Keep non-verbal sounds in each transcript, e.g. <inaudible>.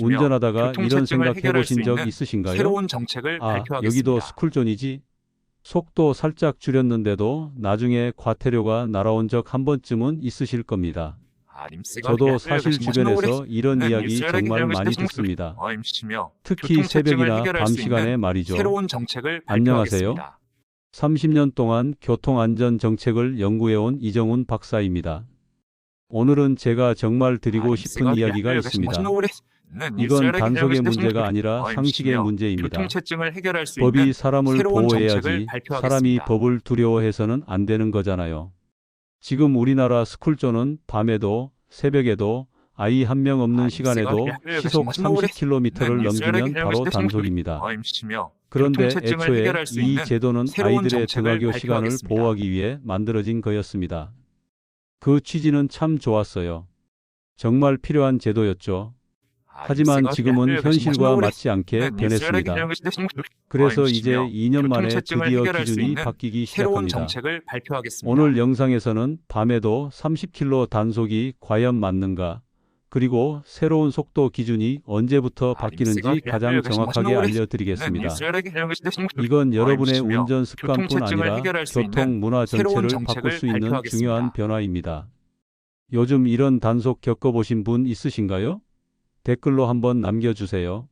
운전하다가 이런 교통체증을 생각 해결할 수 해보신 적 있으신가요? 새로운 정책을 아, 발표하겠습니다. 여기도 스쿨존이지? 속도 살짝 줄였는데도 나중에 과태료가 날아온 적 한 번쯤은 있으실 겁니다. 저도 사실 주변에서 이런 이야기 정말 많이 듣습니다. 특히 새벽이나 밤 시간에 말이죠. 안녕하세요. 발표하겠습니다. 30년 동안 교통안전 정책을 연구해온 이정훈 박사입니다. 오늘은 제가 정말 드리고 싶은 이야기가 있습니다. 이건 단속의 문제가 아니라 상식의 문제입니다. 법이 사람을 보호해야지. 사람이 법을 두려워해서는 안 되는 거잖아요. 지금 우리나라 스쿨존은 밤에도 새벽에도 아이 한 명 없는 시간에도 시속 30km를 넘기면 바로 단속입니다. 그런데 애초에 이 제도는 아이들의 등하교 시간을. 보호하기 위해 만들어진 거였습니다. 그 취지는 참 좋았어요. 정말 필요한 제도였죠. 하지만 지금은 현실과 맞지 않게 변했습니다. 그래서 이제 2년 만에 드디어 기준이 바뀌기 시작합니다. 오늘 영상에서는 밤에도 30km 단속이 과연 맞는가, 그리고 새로운 속도 기준이 언제부터 바뀌는지 가장 정확하게 알려드리겠습니다. 이건 여러분의 운전 습관뿐 아니라 교통 문화 전체를 바꿀 수 있는. 중요한 변화입니다. 요즘 이런 단속 겪어보신 분 있으신가요? 댓글로 한번 남겨주세요.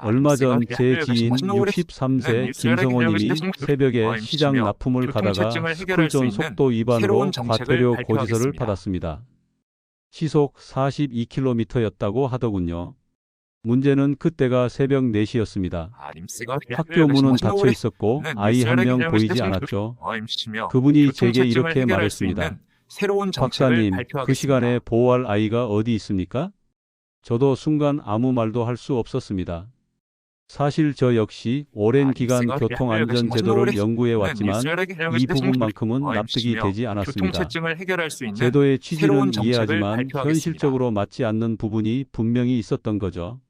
얼마 전 제 지인 63세 김성호님이 새벽에 시장 납품을 가다가 스쿨존 속도 위반으로 과태료 고지서를 받았습니다. 시속 42km였다고 하더군요. 문제는 그때가 새벽 4시였습니다. 학교 문은 닫혀 있었고 아이 한 명 보이지 않았죠. 그분이 제게 이렇게 말했습니다. 박사님, 그 시간에 보호할 아이가 어디 있습니까? 저도 순간 아무 말도 할 수 없었습니다. 사실 저 역시 오랜 기간 교통안전제도를 연구해 왔지만 이 부분만큼은 납득이 되지 않았습니다. 제도의 취지는 이해하지만. 현실적으로 맞지 않는 부분이 분명히 있었던 거죠.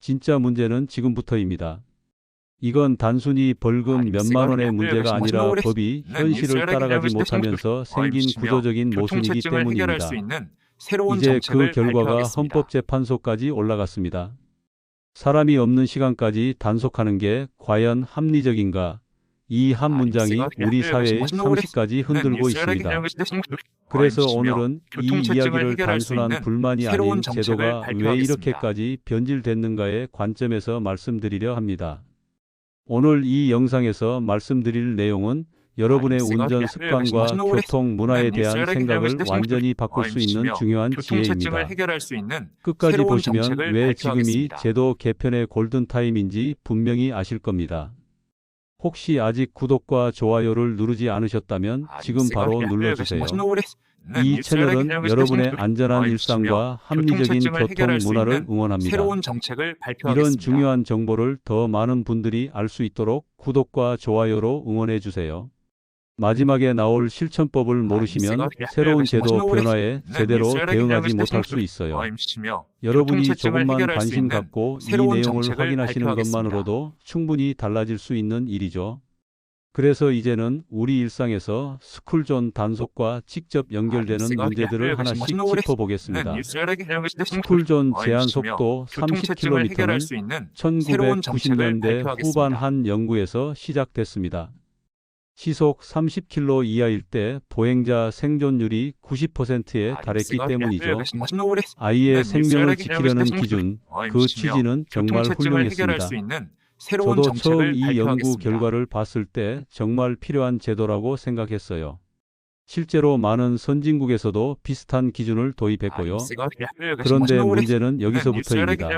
진짜 문제는 지금부터입니다. 이건 단순히 벌금 몇만 원의 문제가 아니라 법이 현실을 따라가지 못하면서 생긴 구조적인 모순이기 때문입니다. 새로운 이제 그 정책을 결과가 발표하겠습니다. 헌법재판소까지 올라갔습니다. 사람이 없는 시간까지 단속하는 게 과연 합리적인가? 이 한 문장이 우리 사회의 상식까지 흔들고 있습니다. 그래서 오늘은 이 이야기를 단순한 불만이 아닌 제도가 왜 이렇게까지 변질됐는가의 관점에서 말씀드리려 합니다. 오늘 이 영상에서 말씀드릴 내용은 여러분의 운전 습관과 교통 문화에 대한 생각을 완전히 바꿀 수 있는 중요한 지혜입니다. 끝까지 보시면 왜 지금이. 제도 개편의 골든타임인지 분명히 아실 겁니다. 혹시 아직 구독과 좋아요를 누르지 않으셨다면 지금 바로 눌러주세요. 이 채널은 여러분의 안전한 일상과 합리적인 교통 문화를 응원합니다. 이런 중요한 정보를 더 많은 분들이 알 수 있도록 구독과 좋아요로 응원해 주세요. 마지막에 나올 실천법을 모르시면 새로운 제도 변화에 제대로 대응하지 못할 수 있어요. 여러분이 조금만 관심 갖고 이 내용을 확인하시는. 것만으로도 충분히 달라질 수 있는 일이죠. 그래서 이제는 우리 일상에서 스쿨존 단속과 직접 연결되는 문제들을 하나씩 짚어보겠습니다. 스쿨존 제한 속도 30km는 1990년대 후반 한 연구에서 시작됐습니다. 시속 30km 이하일 때 보행자 생존율이 90%에 달했기 때문이죠. 아이의 생명을 지키려는 기준, 그 취지는 정말 훌륭했습니다. 저도 처음 이 연구 결과를 봤을 때 정말 필요한 제도라고 생각했어요. 실제로 많은 선진국에서도 비슷한 기준을 도입했고요. 그런데 문제는 여기서부터입니다.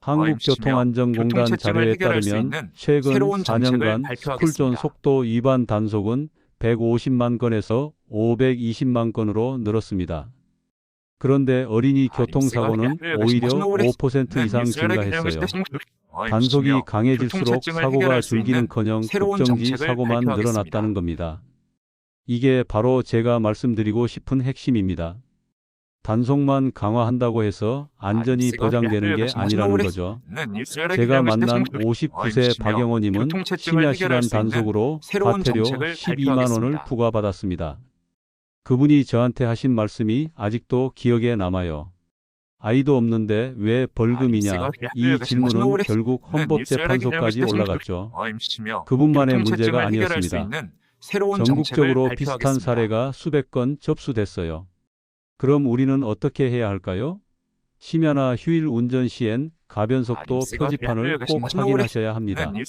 한국교통안전공단 자료에 따르면 최근 새로운 정책을 4년간 발표하겠습니다. 스쿨존 속도 위반 단속은 150만 건에서 520만 건으로 늘었습니다. 그런데 어린이 교통사고는 오히려 5% 이상 증가했어요. 단속이 강해질수록 사고가 줄기는커녕 급정지 정책을 사고만. 늘어났다는 겁니다. 이게 바로 제가 말씀드리고 싶은 핵심입니다. 단속만 강화한다고 해서 안전이 보장되는 게 아니라는 거죠. 제가 만난 59세 박영호님은 심야 시간 단속으로 과태료 정책을 12만 원을. 부과받았습니다. 그분이 저한테 하신 말씀이 아직도 기억에 남아요. 아이도 없는데 왜 벌금이냐? 이 질문은 결국 네, 헌법재판소까지 올라갔죠. 그분만의 문제가 아니었습니다. 새로운 전국적으로 비슷한. 사례가 수백 건 접수됐어요. 그럼 우리는 어떻게 해야 할까요? 심야나 휴일 운전 시엔 가변속도 표지판을 꼭 확인하셔야 합니다. 네,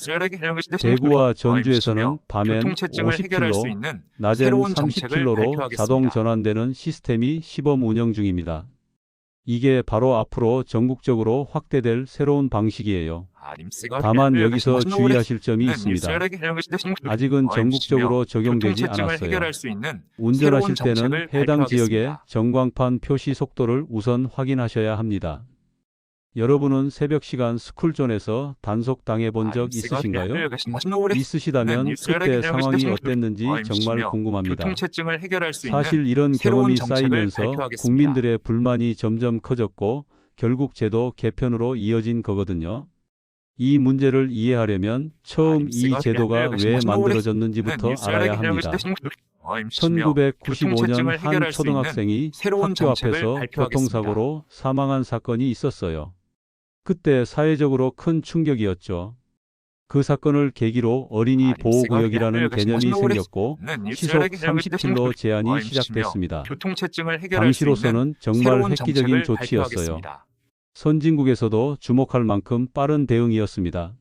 대구와 전주에서는 밤엔 교통체증을 해결할 수 50km, 있는 낮엔 새로운 정책을 30km로 발표하겠습니다. 자동 전환되는 시스템이 시범 운영 중입니다. 이게 바로 앞으로 전국적으로 확대될 새로운 방식이에요. 다만 해결할 여기서 주의하실 점이 네, 있습니다. 아직은 전국적으로 적용되지 않았어요. 운전하실 때는 해당 지역의. 전광판 표시 속도를 우선 확인하셔야 합니다. 여러분은 새벽 시간 스쿨존에서 단속 당해 본 적 있으신가요? 있으시다면 네, 그때 상황이 어땠는지 정말 궁금합니다. 교통체증을 해결할 수 있는 사실 이런 새로운 경험이 정책을 쌓이면서 발표하겠습니다. 국민들의 불만이 점점 커졌고 결국 제도 개편으로 이어진 거거든요. 이 문제를 이해하려면 처음 이 아임스가 제도가 왜수 만들어졌는지부터 알아야 합니다. 1995년 한 초등학생이 새로운 학교 정책을 앞에서 발표하겠습니다. 교통사고로 사망한 사건이 있었어요. 그때 사회적으로 큰 충격이었죠. 그 사건을 계기로 어린이 보호구역이라는 개념이 있는 생겼고 시속 30km 제한이 어임시며 시작됐습니다. 당시로서는 정말 획기적인 조치였어요. 선진국에서도 주목할 만큼 빠른 대응이었습니다.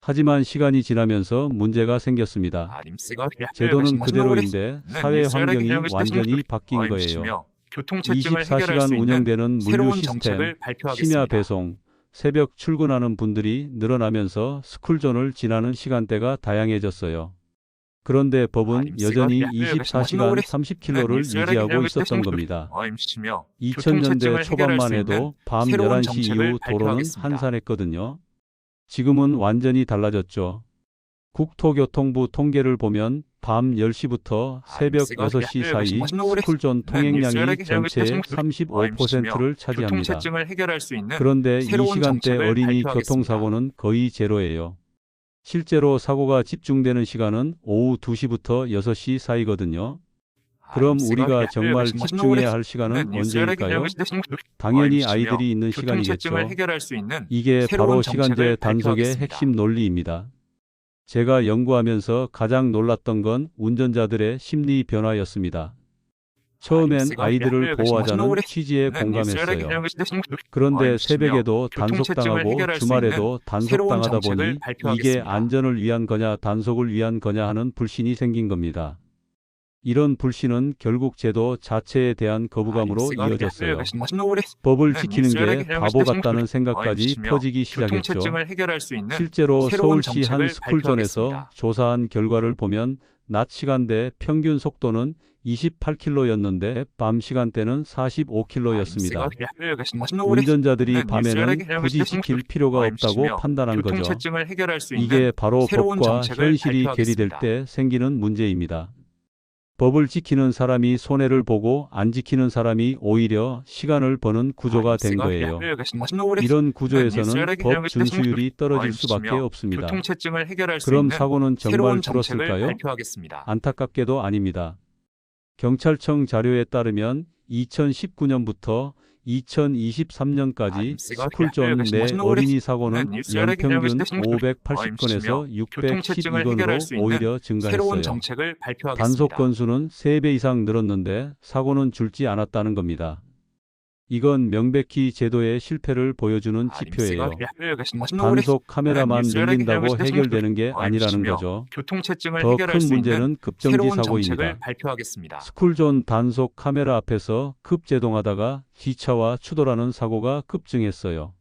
하지만 시간이 지나면서 문제가 생겼습니다. 아임스가 제도는 그대로인데 네, 사회 환경이 완전히 바뀐 거예요. 어임시며 교통체증을 해결할 수 24시간 있는 운영되는 물류 시스템. 심야 배송, 새벽 출근하는 분들이 늘어나면서 스쿨존을 지나는 시간대가 다양해졌어요. 그런데 법은 아임스가 여전히 해결할 수 24시간 있는 30km를 뉴스열에게 유지하고 있었던 겁니다. 어임시며 2000년대 교통체증을 초반만 해도 밤 새로운 11시 정책을 이후 도로는. 한산했거든요. 지금은 완전히 달라졌죠. 국토교통부 통계를 보면 밤 10시부터 새벽 아임스가 6시 사이 해결할 수 있는 스쿨존 네, 통행량이 전체의 있는 35%를 차지합니다. 그런데 이 시간대 어린이. 교통사고는 거의 제로예요. 실제로 사고가 집중되는 시간은 오후 2시부터 6시 사이거든요. 그럼 우리가 정말 집중해야 할 시간은 언제일까요? 당연히 아이들이 있는 시간이겠죠. 이게 바로 시간제 단속의. 핵심 논리입니다. 제가 연구하면서 가장 놀랐던 건 운전자들의 심리 변화였습니다. 처음엔 아임스가 아이들을 보호하자는 취지에 네, 뉴스열에게 공감했어요. 그런데 새벽에도 교통체증을 단속당하고 주말에도 단속당하다 보니 이게. 안전을 위한 거냐 단속을 위한 거냐 하는 불신이 생긴 겁니다. 이런 불신은 결국 제도 자체에 대한 거부감으로 아임스가 이어졌어요. 있는 법을 네, 지키는 뉴스열에게 게 바보 같다는 생각까지 퍼지기 시작했죠. 실제로 서울시 한 스쿨존에서. 조사한 결과를 보면 낮 시간대 평균 속도는 28km였는데 밤 시간대는 45km였습니다. 운전자들이 네, 밤에는 굳이 지킬 필요가 없다고 판단한 거죠. 이게 바로 법과 현실이. 괴리될 때 생기는 문제입니다. 법을 지키는 사람이 손해를 보고 안 지키는 사람이 오히려 시간을 버는 구조가 된 거예요. 이런 구조에서는 법 준수율이 떨어질 수밖에 없습니다. 그럼 사고는 정말 줄었을까요? 안타깝게도 아닙니다. 경찰청 자료에 따르면 2019년부터 2023년까지 아임스가 스쿨존 내 어린이 사고는 연평균 수 있는 580건에서 어임시며 교통체증을 해결할 수 612건으로 있는 오히려 증가했어요. 단속 건수는 3배 이상 늘었는데 사고는 줄지 않았다는 겁니다. 이건 명백히 제도의 실패를 보여주는 지표예요. 단속 카메라만 늘린다고 해결되는 게 아니라는 어임시며 거죠. 더 큰 문제는 급정지 사고입니다. 스쿨존 단속 카메라 앞에서 급제동하다가 기차와 추돌하는 사고가 급증했어요.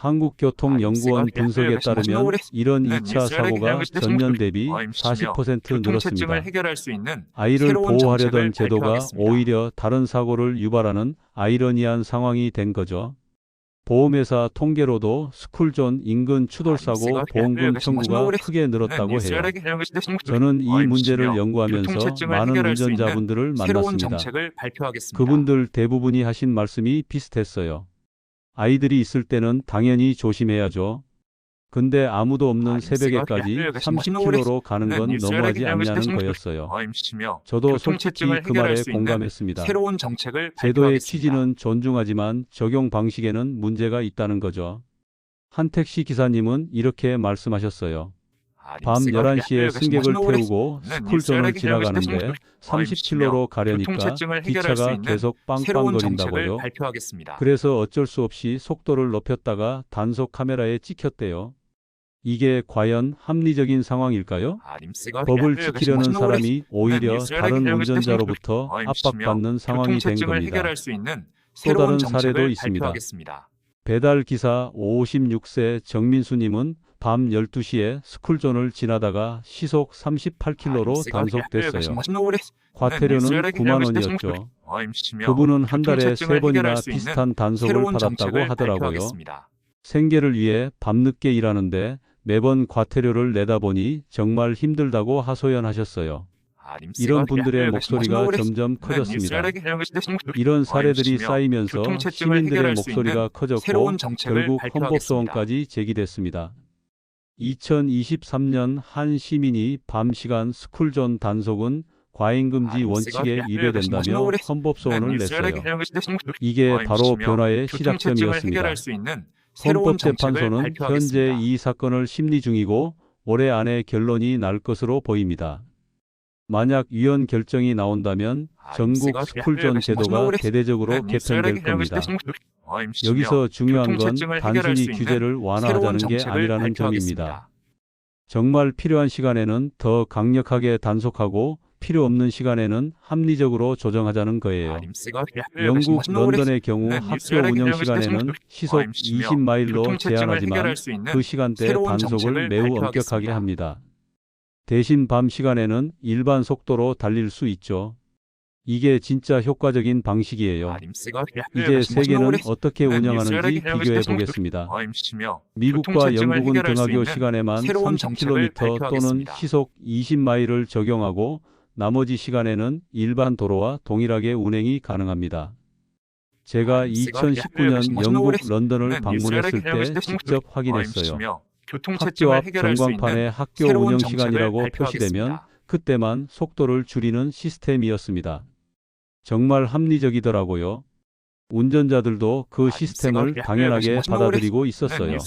한국교통연구원 아임스가 분석에 따르면 이런 네, 2차 뉴스열에게 사고가 전년 대비 어임시며 40% 교통체증을 늘었습니다. 아이를 보호하려던 제도가. 오히려 다른 사고를 유발하는 아이러니한 상황이 된 거죠. 보험회사 통계로도 스쿨존 인근 추돌사고 아임스가 보험금 청구가 크게 늘었다고 해요. 수 있는 저는 이 어임시며 문제를 연구하면서 많은 운전자분들을 만났습니다. 그분들 대부분이 하신 말씀이 비슷했어요. 아이들이 있을 때는 당연히 조심해야죠. 근데 아무도 없는 아니, 새벽에까지 시각 30km로 가는 건 네, 너무하지 뉴스를 않냐는 거였어요. 저도 솔직히 그 말에 공감했습니다. 새로운 정책을 제도의. 취지는 존중하지만 적용 방식에는 문제가 있다는 거죠. 한 택시 기사님은 이렇게 말씀하셨어요. 밤 11시에 승객을 태우고 네, 스쿨존을 지나가는데 30km로 가려니까 기차가 계속 빵빵거린다고요. 그래서 어쩔 수 없이 속도를 높였다가 단속 카메라에 찍혔대요. 이게 과연 합리적인 상황일까요? 아님스가 법을 지키려는 사람이 오히려 뉴스를 다른 운전자로부터 압박받는 상황이 된 겁니다. 또 다른 사례도 있습니다. 배달 기사 56세 정민수님은 밤 12시에 스쿨존을 지나다가 시속 38km로 단속됐어요. 과태료는 9만 원이었죠. 그분은 한 달에 세 번이나 비슷한 단속을 받았다고 하더라고요. 생계를 위해 밤늦게 일하는데 매번 과태료를 내다 보니 정말 힘들다고 하소연하셨어요. 이런 분들의 목소리가 점점 네, 커졌습니다. 이런 사례들이 쌓이면서 시민들의 목소리가 커졌고 결국. 헌법소원까지 제기됐습니다. 2023년 한 시민이 밤 시간 스쿨존 단속은 과잉금지 원칙에 위배된다며 헌법소원을 냈어요. 이게 바로 변화의 시작점이었습니다. 헌법재판소는 현재 이 사건을 심리 중이고 올해 안에 결론이 날 것으로 보입니다. 만약 위헌 결정이 나온다면 전국 스쿨존 제도가 대대적으로 개편될 겁니다. 여기서 중요한 건 단순히 규제를 완화하자는 게 아니라는 점입니다. 정말 필요한 시간에는 더 강력하게 단속하고 필요 없는 시간에는 합리적으로 조정하자는 거예요. 영국 런던의 경우 학교 운영 시간에는 시속 20마일로 제한하지만 그 시간대 단속을 매우 엄격하게 합니다. 대신 밤 시간에는 일반 속도로 달릴 수 있죠. 이게 진짜 효과적인 방식이에요. 이제 세계는 어떻게 운영하는지 비교해 보겠습니다. 미국과 영국은 등하교 시간에만 30km 또는 시속 20마일을 적용하고 나머지 시간에는 일반 도로와 동일하게 운행이 가능합니다. 제가 2019년 영국 런던을 방문했을 때 직접 확인했어요. 학교 앞 전광판에 학교 운영 시간이라고 표시되면 그때만 속도를 줄이는 시스템이었습니다. 정말 합리적이더라고요. 운전자들도 그 시스템을 당연하게 받아들이고 있었어요.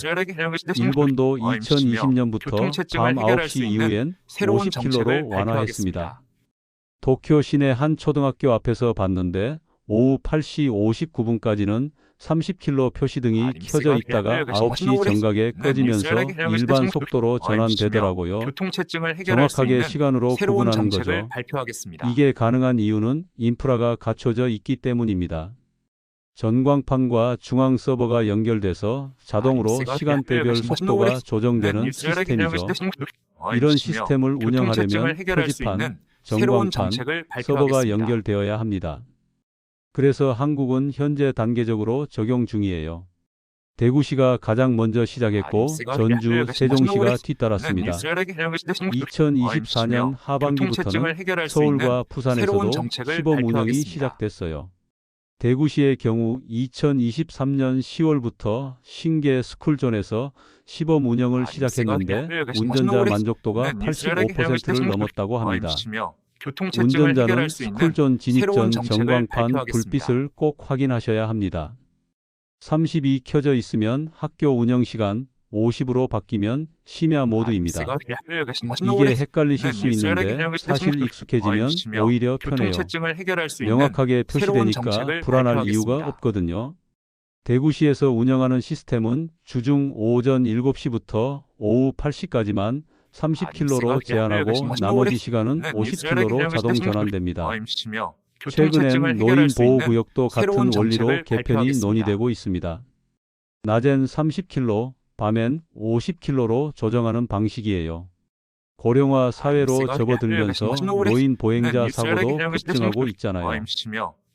일본도 2020년부터 밤 9시 이후엔 50km로 완화했습니다. 도쿄 시내 한 초등학교 앞에서 봤는데 오후 8시 59분까지는 30km 표시등이 켜져 있다가 9시 정각에 꺼지면서 일반 속도로 전환되더라고요. 정확하게 시간으로 구분하는 거죠. 이게 가능한 이유는 인프라가 갖춰져 있기 때문입니다. 전광판과 중앙 서버가 연결돼서 자동으로 시간대별 속도가 조정되는 시스템이죠. 이런 시스템을 운영하려면 표지판, 전광판, 서버가 연결되어야 합니다. 그래서 한국은 현재 단계적으로 적용 중이에요. 대구시가 가장 먼저 시작했고 전주, 세종시가 뒤따랐습니다. 2024년 하반기부터는 서울과 부산에서도 시범 운영이 시작됐어요. 대구시의 경우 2023년 10월부터 신계 스쿨존에서 시범 운영을 시작했는데 운전자 만족도가 85%를 넘었다고 합니다. 운전자는 스쿨존 진입 전 전광판 불빛을 꼭 확인하셔야 합니다. 30이 켜져 있으면 학교 운영 시간 50으로 바뀌면 심야 모드입니다. 이게 헷갈리실 수 있는데 사실 익숙해지면 오히려 편해요. 명확하게 표시되니까 불안할 이유가 없거든요. 대구시에서 운영하는 시스템은 주중 오전 7시부터 오후 8시까지만 30km로 제한하고 나머지 시간은 50km로 자동 전환됩니다. 최근엔 노인 보호 구역도 같은 원리로 개편이 논의되고 있습니다. 낮엔 30km, 밤엔 50km로 조정하는 방식이에요. 고령화 사회로 접어들면서 노인 보행자 사고도 급증하고 있잖아요.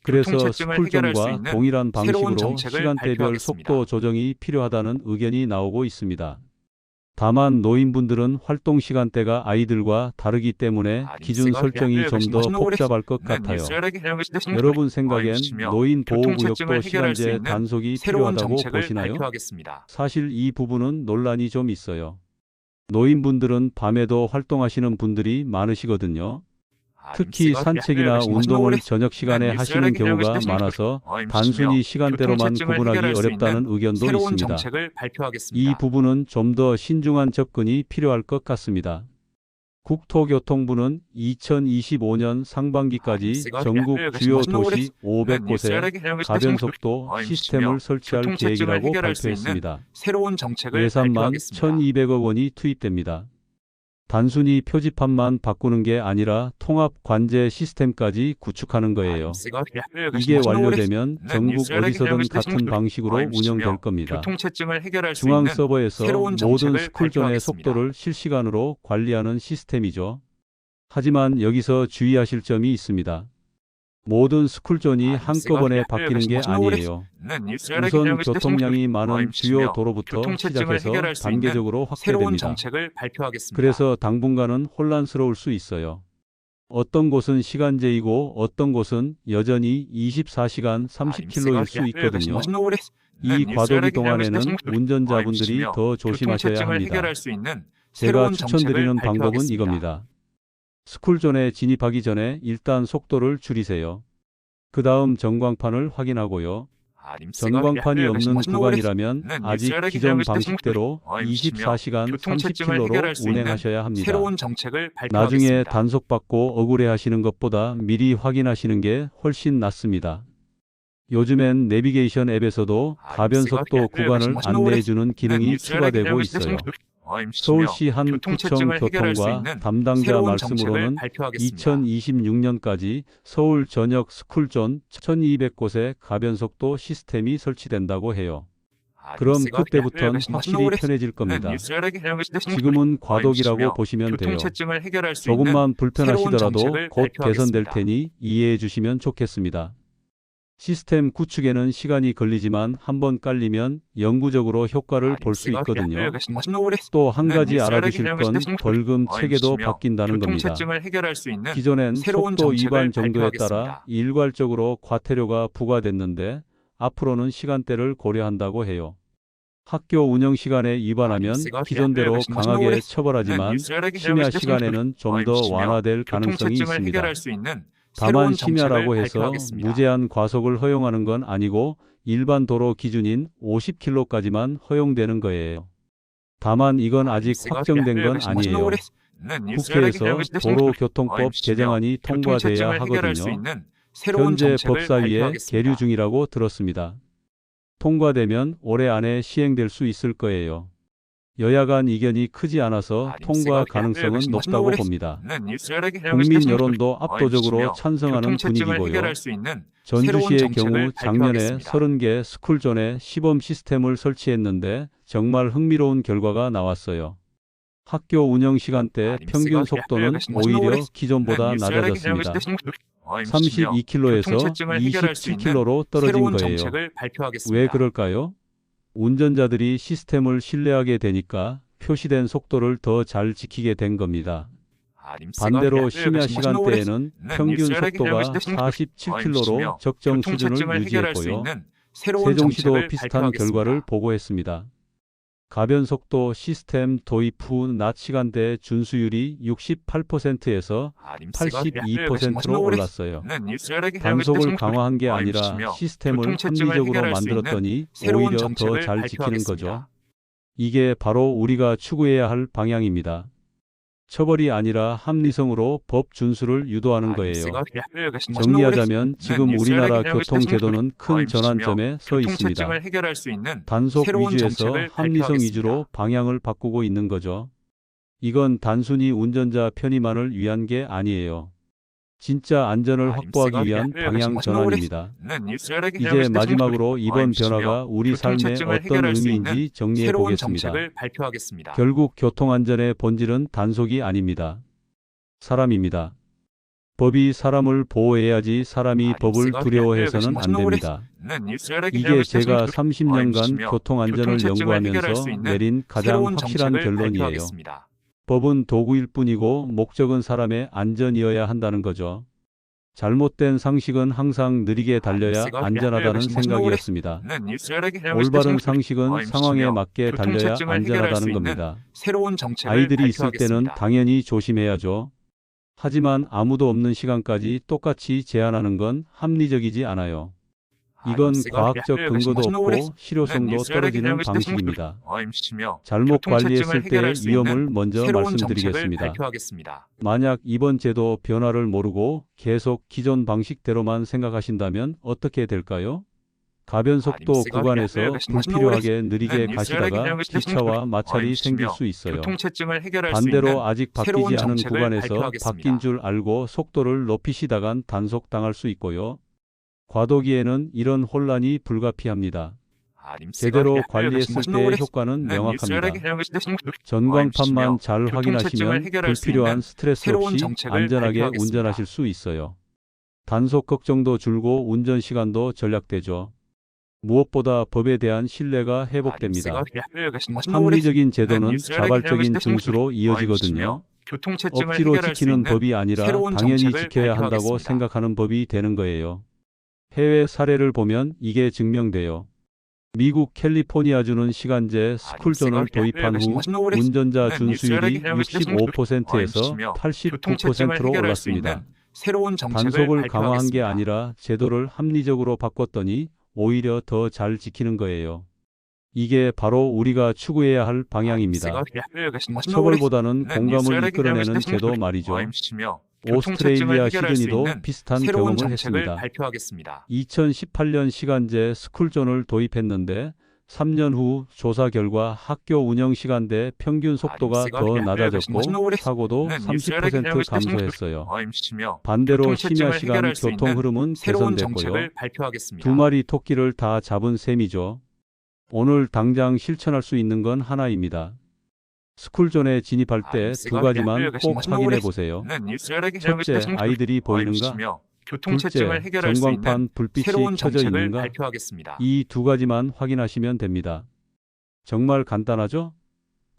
그래서 스쿨존과 동일한 방식으로 시간대별 속도 조정이 필요하다는 의견이 나오고 있습니다. 다만 노인분들은 활동 시간대가 아이들과 다르기 때문에 기준 설정이 좀 더 복잡할 것 같아요. 여러분 생각엔 노인 보호구역도 시간제 단속이 필요하다고 보시나요? 사실 이 부분은 논란이 좀 있어요. 노인분들은 밤에도 활동하시는 분들이 많으시거든요. 특히 산책이나 운동을 저녁 시간에 하시는 경우가 많아서 단순히 시간대로만 구분하기 어렵다는 의견도 있습니다. 이 부분은 좀 더 신중한 접근이 필요할 것 같습니다. 국토교통부는 2025년 상반기까지 전국 주요 도시 500곳에 가변속도 <laughs> 시스템을 설치할 계획이라고 발표했습니다. 예산만 발표하겠습니다. 1,200억 원이 투입됩니다. 단순히 표지판만 바꾸는 게 아니라 통합 관제 시스템까지 구축하는 거예요. 이게 완료되면 전국 어디서든 같은 방식으로 운영될 겁니다. 중앙 서버에서 모든 스쿨존의. 속도를 실시간으로 관리하는 시스템이죠. 하지만 여기서 주의하실 점이 있습니다. 모든 스쿨존이 한꺼번에 바뀌는 게 아니에요. 우선 교통량이 많은 주요 도로부터 시작해서 단계적으로 확대됩니다. 그래서 당분간은 혼란스러울 수 있어요. 어떤 곳은 시간제이고 어떤 곳은 여전히 24시간 30km일 수 있거든요. 이 과도기 동안에는 운전자분들이 더 조심하셔야 합니다. 제가 추천드리는 방법은. 이겁니다. 스쿨존에 진입하기 전에 일단 속도를 줄이세요. 그 다음 전광판을 확인하고요. 전광판이 없는 구간이라면 아직 기존 방식대로 24시간 교통체증을 해결할 30km로 수 있는 운행하셔야 합니다. 나중에. 단속받고 억울해하시는 것보다 미리 확인하시는 게 훨씬 낫습니다. 요즘엔 내비게이션 앱에서도 가변속도 구간을 안내해주는 기능이 추가되고 있어요. 서울시 한 구청 교통과 담당자 말씀으로는 발표하겠습니다. 2026년까지 서울 전역 스쿨존 1200곳에 가변속도 시스템이 설치된다고 해요. 그럼 그때부터는 확실히 편해질 겁니다. 지금은 과도기라고 보시면 돼요. 조금만 불편하시더라도 곧 개선될. 테니 이해해 주시면 좋겠습니다. 시스템 구축에는 시간이 걸리지만 한번 깔리면 영구적으로 효과를 볼 수 있거든요. 또 한 가지 알아두실 건 벌금 체계도 바뀐다는 겁니다. 기존엔 속도 위반 정도에 따라. 일괄적으로 과태료가 부과됐는데 앞으로는 시간대를 고려한다고 해요. 학교 운영 시간에 위반하면 기존대로 강하게 처벌하지만 심야 시간에는 좀 더 완화될 가능성이 있습니다. 다만 심야라고 해서 발표하겠습니다. 무제한 과속을 허용하는 건 아니고 일반 도로 기준인 50km까지만 허용되는 거예요. 다만 이건 아직 확정된 건 아니에요. 국회에서 도로교통법 개정안이 통과돼야 하거든요. 현재 법사위에 계류 중이라고 들었습니다. 통과되면 올해 안에 시행될 수 있을 거예요. 여야 간 이견이 크지 않아서 통과 가능성은 높다고 봅니다. 국민 여론도 압도적으로 찬성하는 분위기고요. 전주시의 경우 작년에 30개 스쿨존에 시범 시스템을 설치했는데 정말 흥미로운 결과가 나왔어요. 학교 운영 시간대 평균 속도는 오히려 기존보다 낮아졌습니다. 32km에서 27km로 떨어진 거예요. 왜 그럴까요? 운전자들이 시스템을 신뢰하게 되니까 표시된 속도를 더 잘 지키게 된 겁니다. 반대로 심야 시간대에는 평균 속도가 47km로 적정 수준을 유지했고요. 세종시도 비슷한 결과를 보고했습니다. 가변속도 시스템 도입 후 낮 시간대 준수율이 68%에서 82%로 올랐어요. 단속을 강화한 게 아니라 시스템을 합리적으로 만들었더니 오히려 더 잘 지키는 거죠. 이게 바로 우리가 추구해야 할 방향입니다. 처벌이 아니라 합리성으로 법 준수를 유도하는 거예요. 정리하자면 지금 우리나라 교통제도는 큰 전환점에 서 있습니다. 단속 위주에서 합리성. 위주로 방향을 바꾸고 있는 거죠. 이건 단순히 운전자 편의만을 위한 게 아니에요. 진짜 안전을 확보하기 위한 방향 전환입니다. 이제 마지막으로 이번 변화가 우리 삶에 어떤 의미인지 정리해 보겠습니다. 결국 교통안전의 본질은 단속이 아닙니다. 사람입니다. 법이 사람을 보호해야지 사람이 법을 두려워해서는 안 됩니다. 이게 제가 30년간 교통안전을 연구하면서 내린 가장 확실한 결론이에요. 법은 도구일 뿐이고 목적은 사람의 안전이어야 한다는 거죠. 잘못된 상식은 항상 느리게 달려야 안전하다는 생각이었습니다. 올바른 상식은 상황에 맞게 달려야 안전하다는 겁니다. 아이들이 있을 때는. 당연히 조심해야죠. 하지만 아무도 없는 시간까지 똑같이 제한하는 건 합리적이지 않아요. 이건 과학적 근거도 없고 실효성도 떨어지는 방식입니다. <laughs> 잘못 관리했을 때의 위험을 먼저 말씀드리겠습니다. 만약 이번 제도 변화를 모르고 계속 기존 방식대로만 생각하신다면 어떻게 될까요? 가변 속도 구간에서 불필요하게 느리게 가시다가 기차와 <laughs> 마찰이 생길 수 있어요. 반대로 아직 바뀌지 않은 구간에서. 바뀐 줄 알고 속도를 높이시다간 단속당할 수 있고요. 과도기에는 이런 혼란이 불가피합니다. 제대로 관리했을 때의 효과는 네, 명확합니다. 전광판만 잘 확인하시면 불필요한 스트레스 없이 안전하게. 운전하실 수 있어요. 단속 걱정도 줄고 운전 시간도 절약되죠. 무엇보다 법에 대한 신뢰가 회복됩니다. 합리적인 제도는 자발적인 준수로 이어지거든요. 억지로 지키는 법이 아니라 당연히 지켜야 한다고. 생각하는 법이 되는 거예요. 해외 사례를 보면 이게 증명돼요. 미국 캘리포니아주는 시간제 스쿨존을 도입한 후 운전자 준수율이 65%에서 89%로 올랐습니다. 단속을 강화한 게. 아니라 제도를 합리적으로 바꿨더니 오히려 더 잘 지키는 거예요. 이게 바로 우리가 추구해야 할 방향입니다. 처벌보다는 공감을 이끌어내는 제도 말이죠. 오스트레일리아 시드니도 비슷한 경험을 정책을 했습니다. 발표하겠습니다. 2018년 시간제 스쿨존을 도입했는데 3년 후 조사 결과 학교 운영 시간 대 평균 속도가 더 낮아졌고 사고도 30% 감소했어요. 반대로 심야 시간 교통 흐름은 개선됐고요. 두 마리 토끼를 다 잡은 셈이죠. 오늘 당장 실천할 수 있는 건 하나입니다. 스쿨존에 진입할 때 두 가지만 꼭 확인해 보세요. 첫째, 아이들이 보이는가? 교통체증을 해결할 수 있는 새로운 정책을 있는가? 발표하겠습니다. 이 두 가지만 확인하시면 됩니다. 정말 간단하죠?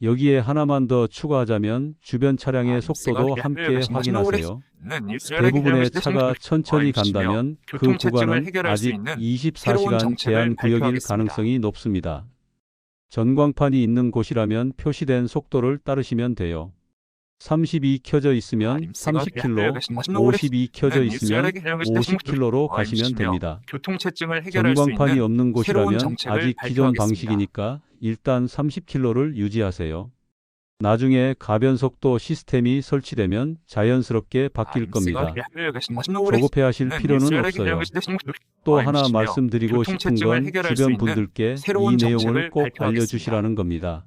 여기에 하나만 더 추가하자면 주변 차량의 아, 속도도 네, 함께 네, 확인하세요. 대부분의 차가 천천히 간다면 그 구간은 아직 있는 새로운 24시간 정책을 제한 구역일. 가능성이 높습니다. 전광판이 있는 곳이라면 표시된 속도를 따르시면 돼요. 32 켜져 있으면 30km, 52 켜져 있으면 50km로 가시면 됩니다. 전광판이 없는 곳이라면 아직 기존. 방식이니까 일단 30km를 유지하세요. 나중에 가변속도 시스템이 설치되면 자연스럽게 바뀔 겁니다. 조급해 하실 네, 필요는 없어요. 또 하나 말씀드리고 싶은 건 주변 분들께 이 내용을 꼭. 알려주시라는 겁니다.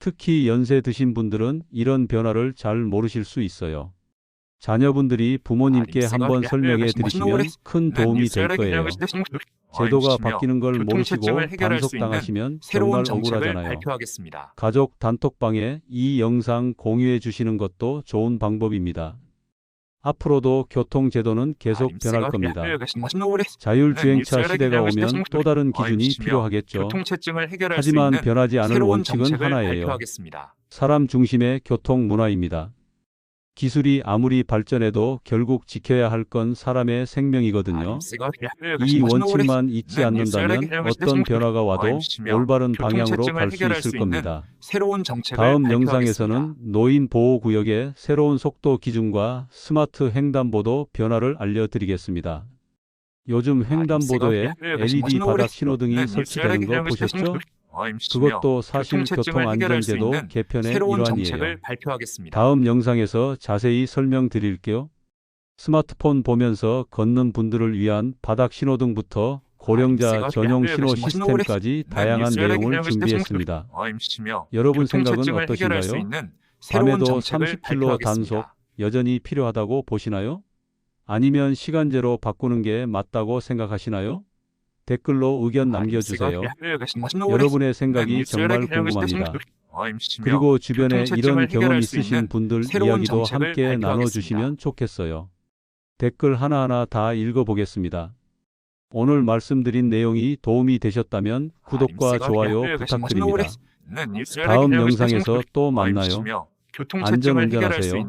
특히 연세 드신 분들은 이런 변화를 잘 모르실 수 있어요. 자녀분들이 부모님께 한번 설명해 드리시면 큰 도움이 될 거예요. 제도가 바뀌는 걸 모르시고 단속당하시면 새로운 정말 억울하잖아요. 발표하겠습니다. 가족 단톡방에 이 영상 공유해 주시는 것도 좋은 방법입니다. 앞으로도 교통제도는 계속 변할 겁니다. 자율주행차 시대가 오면 또 다른 기준이 필요하겠죠. 하지만 변하지 않을 원칙은 하나예요. 사람 중심의 교통 문화입니다. 기술이 아무리 발전해도 결국 지켜야 할 건 사람의 생명이거든요. 이 원칙만 잊지 않는다면 어떤 변화가 와도 올바른 방향으로 갈 수 있을 겁니다. 다음. 영상에서는 노인 보호 구역의 새로운 속도 기준과 스마트 횡단보도 변화를 알려드리겠습니다. 요즘 횡단보도에 LED 바닥 신호등이 설치되는 거 보셨죠? 그것도 사실 교통 안전제도 있는 개편의 새로운 일환이에요. 발표하겠습니다. 다음 영상에서 자세히 설명드릴게요. 스마트폰 보면서 걷는 분들을 위한 바닥 신호등부터 고령자 전용 신호 시스템까지 다양한 내용을 준비했습니다. 여러분 생각은 어떠신가요? 밤에도 30km 단속 여전히 필요하다고 보시나요? 아니면 시간제로 바꾸는 게 맞다고 생각하시나요? 댓글로 의견 남겨주세요. 여러분의 생각이 정말 궁금합니다. 그리고 주변에 이런 경험 있으신 분들 이야기도 함께. 나눠주시면 좋겠어요. 댓글 하나하나 다 읽어보겠습니다. 오늘 말씀드린 내용이 도움이 되셨다면 구독과 좋아요 부탁드립니다. 다음 영상에서 또 만나요. 안전운전하세요.